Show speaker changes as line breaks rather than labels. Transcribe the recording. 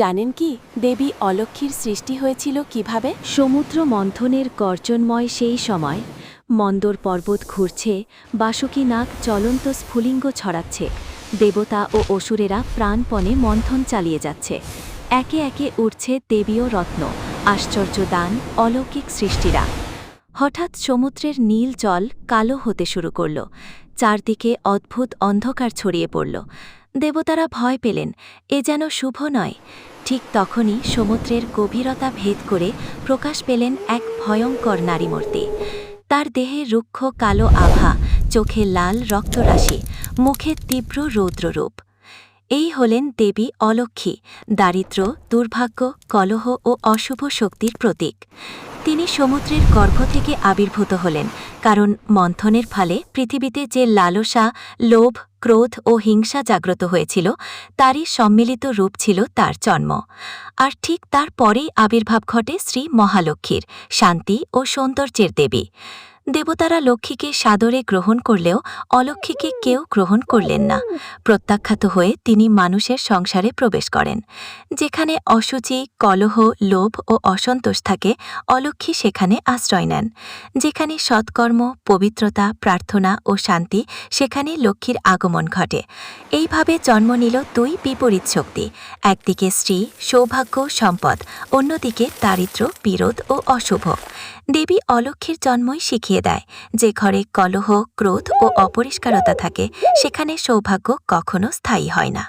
জানেন কি, দেবী অলক্ষীর সৃষ্টি হয়েছিল কীভাবে?
সমুদ্র মন্থনের গর্জনময় সেই সময় মন্দর পর্বত ঘুরছে, বাসুকী নাগ চলন্ত স্ফুলিঙ্গ ছড়াচ্ছে, দেবতা ও অসুরেরা প্রাণপণে মন্থন চালিয়ে যাচ্ছে। একে একে উঠছে দেবীয় রত্ন, আশ্চর্য দান, অলৌকিক সৃষ্টিরা। হঠাৎ সমুদ্রের নীল জল কালো হতে শুরু করল, চারদিকে অদ্ভুত অন্ধকার ছড়িয়ে পড়ল। দেবতারা ভয় পেলেন, এ যেন শুভ নয়। ঠিক তখনই সমুদ্রের গভীরতা ভেদ করে প্রকাশ পেলেন এক ভয়ঙ্কর নারীমূর্তি। তার দেহে রুক্ষ কালো আভা, চোখে লাল রক্তরাশি, মুখে তীব্র রৌদ্ররূপ। এই হলেন দেবী অলক্ষী দারিদ্র্য, দুর্ভাগ্য, কলহ ও অশুভ শক্তির প্রতীক। তিনি সমুদ্রের গর্ভ থেকে আবির্ভূত হলেন, কারণ মন্থনের ফলে পৃথিবীতে যে লালসা, লোভ, ক্রোধ ও হিংসা জাগ্রত হয়েছিল, তারই সম্মিলিত রূপ ছিল তার জন্ম। আর ঠিক তার পরেই আবির্ভাব ঘটে শ্রী মহালক্ষ্মীর, শান্তি ও সৌন্দর্যের দেবী। দেবতারা লক্ষ্মীকে সাদরে গ্রহণ করলেও অলক্ষ্মীকে কেউ গ্রহণ করলেন না। প্রত্যাখ্যাত হয়ে তিনি মানুষের সংসারে প্রবেশ করেন। যেখানে অসুচি কলহ, লোভ ও অসন্তোষ থাকে, অলক্ষ্মী সেখানে আশ্রয় নেন। যেখানে সৎকর্ম, পবিত্রতা, প্রার্থনা ও শান্তি, সেখানে লক্ষ্মীর আগমন ঘটে। এইভাবে জন্ম নিল দুই বিপরীত শক্তি। একদিকে স্ত্রী, সৌভাগ্য, সম্পদ, অন্যদিকে দারিদ্র্য, বিরোধ ও অশুভ। দেবী অলক্ষ্মীর জন্মই শিখিয়ে দেয় যে ঘরে কলহ ক্রোধ ও অপরিষ্কারতা থাকে সেখানে সৌভাগ্য কখনো স্থায়ী হয় না।